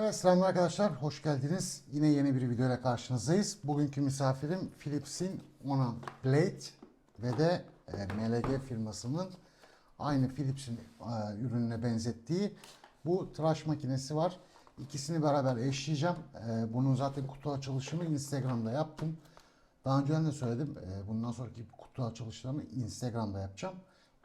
Evet selamlar arkadaşlar, hoş geldiniz. Yine yeni bir video ile karşınızdayız. Bugünkü misafirim Philips'in Ona Blade ve de e, MLG firmasının aynı Philips'in e, ürününe benzettiği bu tıraş makinesi var. İkisini beraber eşleyeceğim. E, bunun zaten kutu açılışını Instagram'da yaptım. Daha önceden de söyledim. e, bundan sonraki kutu açılışlarını Instagram'da yapacağım.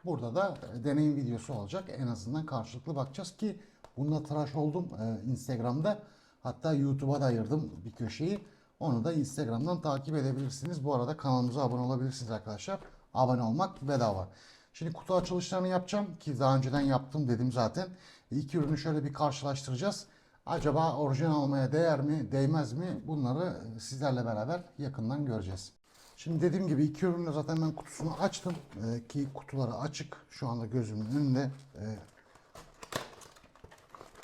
Burada da e, deneyim videosu olacak. En azından karşılıklı bakacağız ki bununla tıraş oldum e, Instagram'da. Hatta YouTube'a da ayırdım bir köşeyi. Onu da Instagram'dan takip edebilirsiniz. Bu arada kanalımıza abone olabilirsiniz arkadaşlar. Abone olmak bedava. Şimdi kutu açılışlarını yapacağım ki daha önceden yaptım dedim zaten. İki ürünü şöyle bir karşılaştıracağız. Acaba orijinal almaya değer mi, değmez mi? Bunları sizlerle beraber yakından göreceğiz. Şimdi dediğim gibi iki ürünü zaten ben kutusunu açtım Ee, ki kutuları açık şu anda gözümün önünde. Ee,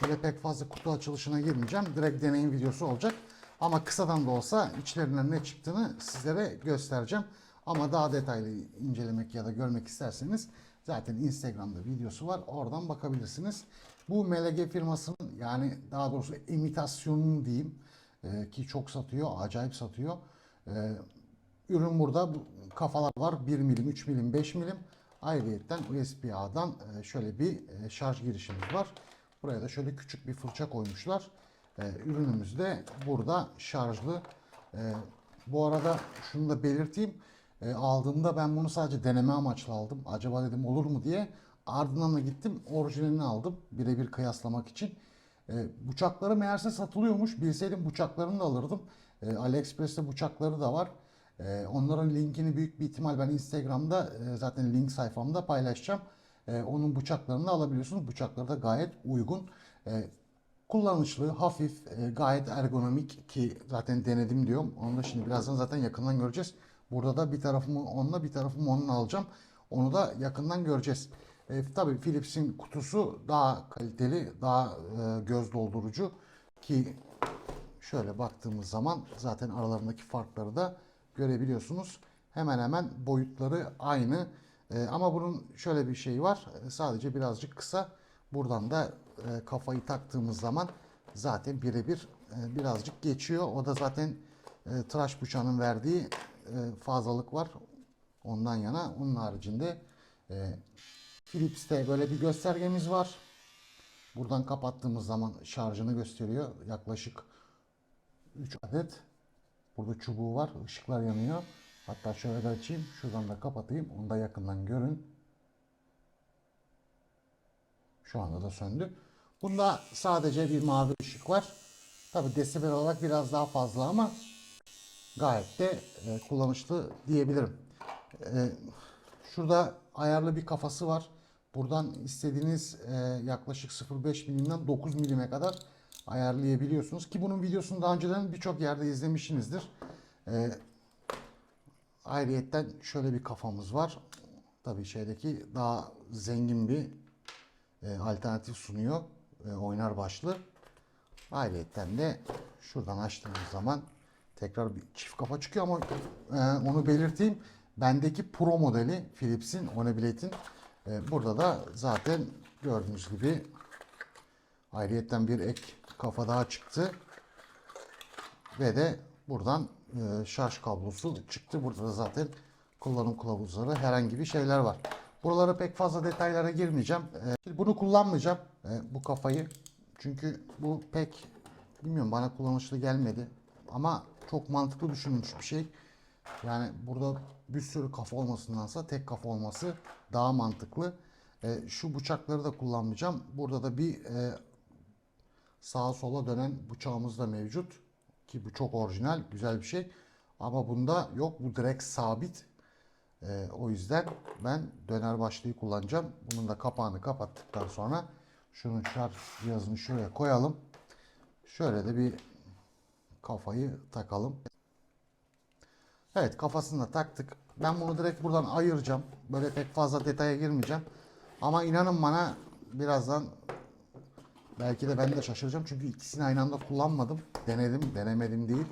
Böyle pek fazla kutu açılışına girmeyeceğim. Direkt deneyim videosu olacak. Ama kısadan da olsa içlerinden ne çıktığını sizlere göstereceğim. Ama daha detaylı incelemek ya da görmek isterseniz zaten Instagram'da videosu var. Oradan bakabilirsiniz. Bu MLG firmasının yani daha doğrusu imitasyonunu diyeyim e, ki çok satıyor, acayip satıyor. E, Ürün burada bu kafalar var. 1 milim, 3 milim, 5 milim. Ayrıyetten USB-A'dan e, şöyle bir e, şarj girişimiz var. Buraya da şöyle küçük bir fırça koymuşlar. E, Ürünümüz de burada şarjlı. E, Bu arada şunu da belirteyim. E, Aldığımda ben bunu sadece deneme amaçlı aldım. Acaba dedim olur mu diye. Ardından da gittim orijinalini aldım. Birebir kıyaslamak için. E, bıçakları meğerse satılıyormuş. Bilseydim bıçaklarını da alırdım. E, AliExpress'te bıçakları da var. E, onların linkini büyük bir ihtimal ben Instagram'da e, zaten link sayfamda paylaşacağım. E, onun bıçaklarını alabiliyorsunuz. Bıçakları da gayet uygun. E, kullanışlı, hafif, e, gayet ergonomik ki zaten denedim diyorum. Onu da şimdi birazdan zaten yakından göreceğiz. Burada da bir tarafımı onunla bir tarafımı onunla alacağım. Onu da yakından göreceğiz. E, tabii Philips'in kutusu daha kaliteli, daha e, göz doldurucu ki şöyle baktığımız zaman zaten aralarındaki farkları da görebiliyorsunuz. Hemen hemen boyutları aynı. E, ama bunun şöyle bir şeyi var. E, sadece birazcık kısa. Buradan da e, kafayı taktığımız zaman zaten birebir e, birazcık geçiyor. O da zaten e, tıraş bıçağının verdiği e, fazlalık var. Ondan yana. Onun haricinde e, Philips'te böyle bir göstergemiz var. Buradan kapattığımız zaman şarjını gösteriyor. Yaklaşık 3 adet. Burada çubuğu var. ışıklar yanıyor. Hatta şöyle de açayım. Şuradan da kapatayım. Onu da yakından görün. Şu anda da söndü. Bunda sadece bir mavi ışık var. Tabi desibel olarak biraz daha fazla ama gayet de e, kullanışlı diyebilirim. E, şurada ayarlı bir kafası var. Buradan istediğiniz e, yaklaşık 0.5 milimden 9 milime kadar ayarlayabiliyorsunuz. Ki bunun videosunu daha önceden birçok yerde izlemişsinizdir. E, ayrıyetten şöyle bir kafamız var. Tabii şeydeki daha zengin bir e, alternatif sunuyor. E, oynar başlı. Ayrıyetten de şuradan açtığımız zaman tekrar bir çift kafa çıkıyor ama e, onu belirteyim. Bendeki Pro modeli Philips'in Oneblade'in e, burada da zaten gördüğünüz gibi ayrıyetten bir ek kafa daha çıktı. Ve de buradan e, şarj kablosu çıktı. Burada da zaten kullanım kılavuzları herhangi bir şeyler var. Buralara pek fazla detaylara girmeyeceğim. E, bunu kullanmayacağım e, bu kafayı. Çünkü bu pek bilmiyorum bana kullanışlı gelmedi. Ama çok mantıklı düşünülmüş bir şey. Yani burada bir sürü kafa olmasındansa tek kafa olması daha mantıklı. E, şu bıçakları da kullanmayacağım. Burada da bir e, sağa sola dönen bıçağımız da mevcut. Ki bu çok orijinal, güzel bir şey. Ama bunda yok. Bu direkt sabit. Ee, o yüzden ben döner başlığı kullanacağım. Bunun da kapağını kapattıktan sonra şunun şarj cihazını şuraya koyalım. Şöyle de bir kafayı takalım. Evet kafasını da taktık. Ben bunu direkt buradan ayıracağım. Böyle pek fazla detaya girmeyeceğim. Ama inanın bana birazdan belki de ben de şaşıracağım. Çünkü ikisini aynı anda kullanmadım. Denedim, denemedim değil.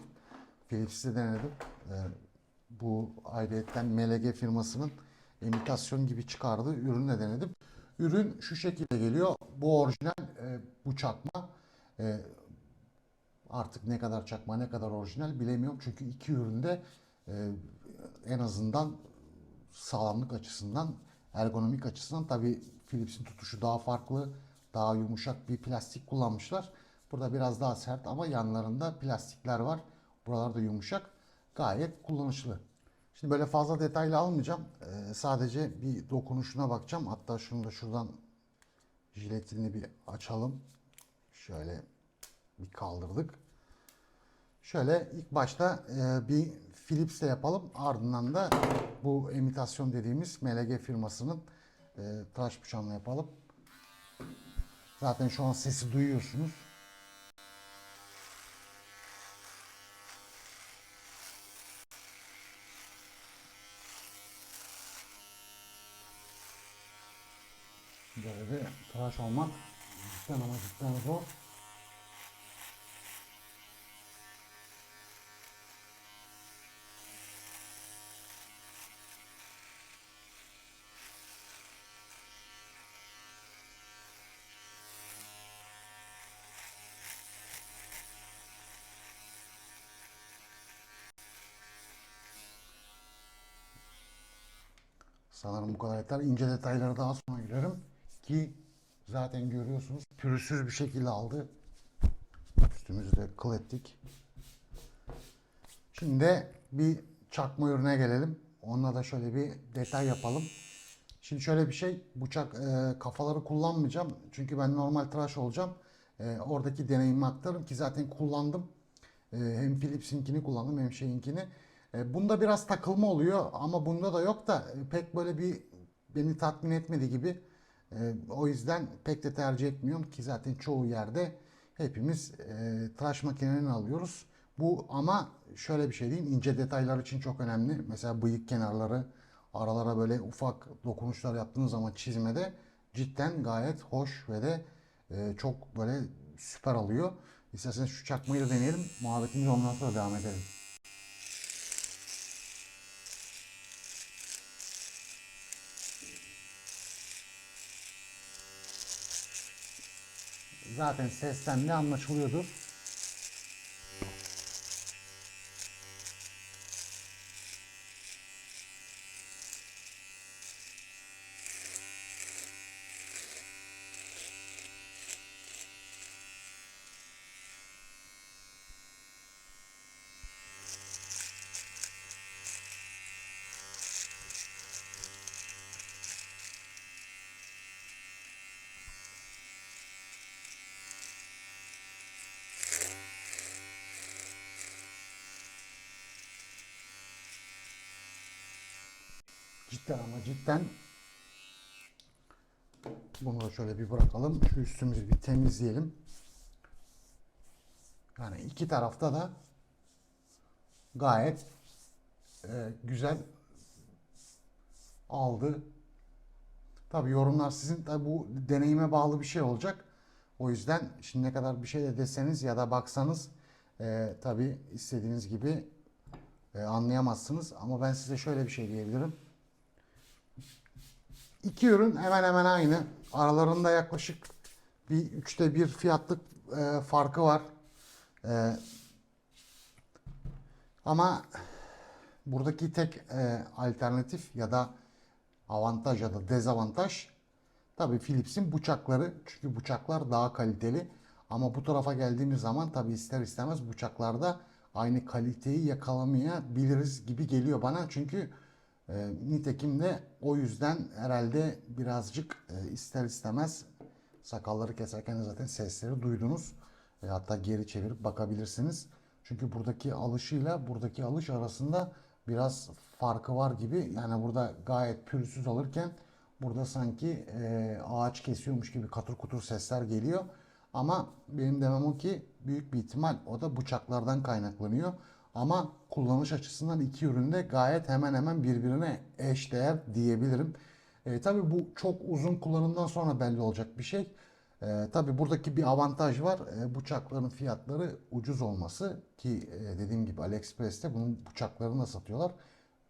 Philips'i denedim. Ee, bu ayrıyetten MLG firmasının imitasyon gibi çıkardığı ürünle denedim. Ürün şu şekilde geliyor. Bu orijinal, e, bu çakma. E, Artık ne kadar çakma ne kadar orijinal bilemiyorum. Çünkü iki üründe e, en azından sağlamlık açısından, ergonomik açısından tabii Philips'in tutuşu daha farklı, daha yumuşak bir plastik kullanmışlar. Burada biraz daha sert ama yanlarında plastikler var. Buralar da yumuşak. Gayet kullanışlı. Şimdi böyle fazla detaylı almayacağım. Ee, sadece bir dokunuşuna bakacağım. Hatta şunu da şuradan jiletini bir açalım. Şöyle bir kaldırdık. Şöyle ilk başta e, bir Philips'le yapalım. Ardından da bu imitasyon dediğimiz MLG firmasının e, tıraş bıçağını yapalım. Zaten şu an sesi duyuyorsunuz. Böyle bir tıraş olmak cidden ama cidden zor. Sanırım bu kadar yeter. İnce detaylara daha sonra girerim. Ki zaten görüyorsunuz pürüzsüz bir şekilde aldı. Üstümüzü de kıl ettik. Şimdi de bir çakma ürüne gelelim. Onunla da şöyle bir detay yapalım. Şimdi şöyle bir şey, bıçak e, kafaları kullanmayacağım. Çünkü ben normal tıraş olacağım. E, oradaki deneyimi aktarırım ki zaten kullandım. E, hem Philips'inkini kullandım hem şeyinkini. E, bunda biraz takılma oluyor ama bunda da yok da e, pek böyle bir beni tatmin etmedi gibi. E, o yüzden pek de tercih etmiyorum ki zaten çoğu yerde hepimiz tıraş makinelerini alıyoruz. Bu ama şöyle bir şey diyeyim ince detaylar için çok önemli. Mesela bıyık kenarları aralara böyle ufak dokunuşlar yaptığınız zaman çizmede cidden gayet hoş ve de çok böyle süper alıyor. İsterseniz şu çakmayı da deneyelim. Muhabbetimize ondan sonra devam edelim. Zaten sesten de anlaşılıyordur. Cidden ama cidden bunu da şöyle bir bırakalım. Şu üstümüzü bir temizleyelim. Yani iki tarafta da gayet e, güzel aldı. Tabi yorumlar sizin. Tabi bu deneyime bağlı bir şey olacak. O yüzden şimdi ne kadar bir şey de deseniz ya da baksanız e, tabi istediğiniz gibi e, anlayamazsınız. Ama ben size şöyle bir şey diyebilirim. İki ürün hemen hemen aynı. Aralarında yaklaşık bir üçte bir fiyatlık e, farkı var. E, ama buradaki tek e, alternatif ya da avantaj ya da dezavantaj tabii Philips'in bıçakları. Çünkü bıçaklar daha kaliteli. Ama bu tarafa geldiğimiz zaman tabii ister istemez bıçaklarda aynı kaliteyi yakalamayabiliriz gibi geliyor bana. Çünkü e, nitekim de o yüzden herhalde birazcık e, ister istemez sakalları keserken zaten sesleri duydunuz. E, hatta geri çevirip bakabilirsiniz. Çünkü buradaki alışıyla buradaki alış arasında biraz farkı var gibi. Yani burada gayet pürüzsüz alırken burada sanki e, ağaç kesiyormuş gibi katır kutur sesler geliyor. Ama benim demem o ki büyük bir ihtimal o da bıçaklardan kaynaklanıyor. Ama kullanış açısından iki üründe gayet hemen hemen birbirine eşdeğer diyebilirim. E, tabii bu çok uzun kullanımdan sonra belli olacak bir şey. E, tabii buradaki bir avantaj var. E, bıçakların fiyatları ucuz olması ki e, dediğim gibi AliExpress'te bunun bıçaklarını da satıyorlar.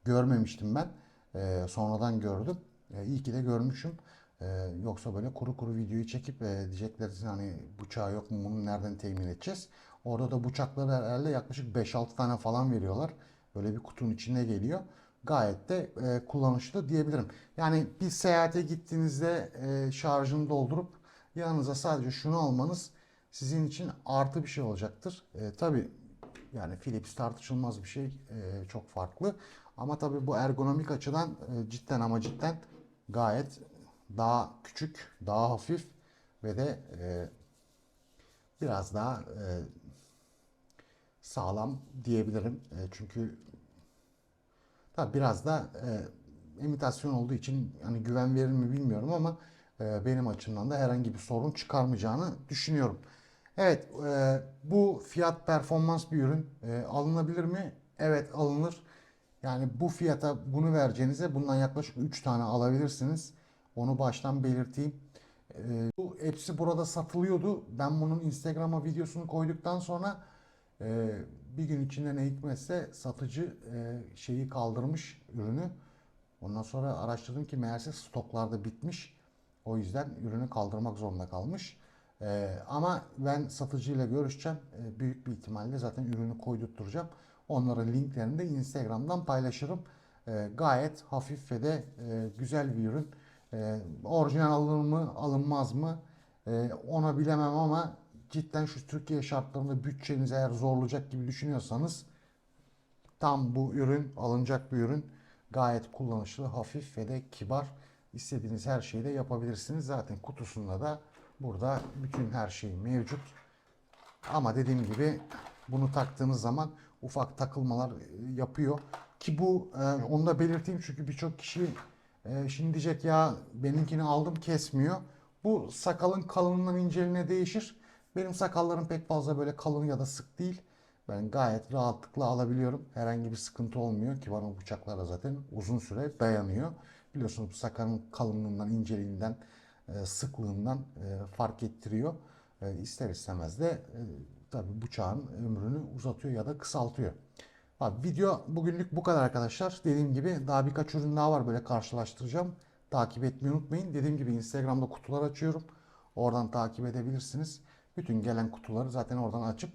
Görmemiştim ben. E, sonradan gördüm. E, iyi ki de görmüşüm. Ee, yoksa böyle kuru kuru videoyu çekip e, diyecekler hani bıçağı yok mu bunu nereden temin edeceğiz? Orada da bıçakları herhalde yaklaşık 5-6 tane falan veriyorlar. Böyle bir kutunun içine geliyor. Gayet de e, kullanışlı diyebilirim. Yani bir seyahate gittiğinizde e, şarjını doldurup yanınıza sadece şunu almanız sizin için artı bir şey olacaktır. E, tabii yani Philips tartışılmaz bir şey. e, çok farklı. Ama tabii bu ergonomik açıdan e, cidden ama cidden gayet daha küçük, daha hafif ve de e, biraz daha e, sağlam diyebilirim. E, çünkü tabii biraz da e, imitasyon olduğu için hani güven verir mi bilmiyorum ama e, benim açımdan da herhangi bir sorun çıkarmayacağını düşünüyorum. Evet, e, bu fiyat performans bir ürün. E, alınabilir mi? Evet, alınır. Yani bu fiyata bunu vereceğinize bundan yaklaşık 3 tane alabilirsiniz. Onu baştan belirteyim. E, bu hepsi burada satılıyordu. Ben bunun Instagram'a videosunu koyduktan sonra e, bir gün içinde ne hikmetse satıcı e, şeyi kaldırmış ürünü. Ondan sonra araştırdım ki meğerse stoklarda bitmiş. O yüzden ürünü kaldırmak zorunda kalmış. Ee, ama ben satıcıyla görüşeceğim. Ee, büyük bir ihtimalle zaten ürünü koydurtturacağım. Onların linklerini de Instagram'dan paylaşırım. Ee, gayet hafif ve de e, güzel bir ürün. Ee, orijinal alınır mı alınmaz mı Ee, ona bilemem ama cidden şu Türkiye şartlarında bütçenizi eğer zorlayacak gibi düşünüyorsanız Tam bu ürün alınacak bir ürün. Gayet kullanışlı, hafif ve de kibar. İstediğiniz her şeyi de yapabilirsiniz. Zaten kutusunda da burada bütün her şey mevcut. Ama dediğim gibi bunu taktığınız zaman ufak takılmalar e, yapıyor. Ki bu e, onu da belirteyim çünkü birçok kişi e, şimdi diyecek ya benimkini aldım kesmiyor. Bu sakalın kalınlığından inceliğine değişir. Benim sakallarım pek fazla böyle kalın ya da sık değil. Ben gayet rahatlıkla alabiliyorum. Herhangi bir sıkıntı olmuyor ki bana bıçaklar da zaten uzun süre dayanıyor. Biliyorsunuz bu sakalın kalınlığından, inceliğinden, e, sıklığından e, fark ettiriyor. E, ister istemez de tabii bıçağın ömrünü uzatıyor ya da kısaltıyor. Abi video bugünlük bu kadar arkadaşlar. Dediğim gibi daha birkaç ürün daha var böyle karşılaştıracağım. Takip etmeyi unutmayın. Dediğim gibi Instagram'da kutular açıyorum. Oradan takip edebilirsiniz. Bütün gelen kutuları zaten oradan açıp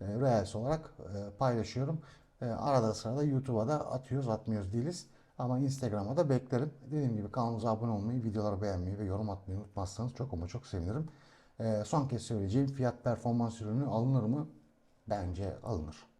e, Reels olarak e, paylaşıyorum. E, arada sırada YouTube'a da atıyoruz, atmıyoruz değiliz. Ama Instagram'a da beklerim. Dediğim gibi kanalımıza abone olmayı, videoları beğenmeyi ve yorum atmayı unutmazsanız çok ama çok sevinirim. E, son kez söyleyeceğim fiyat performans ürünü alınır mı? Bence alınır.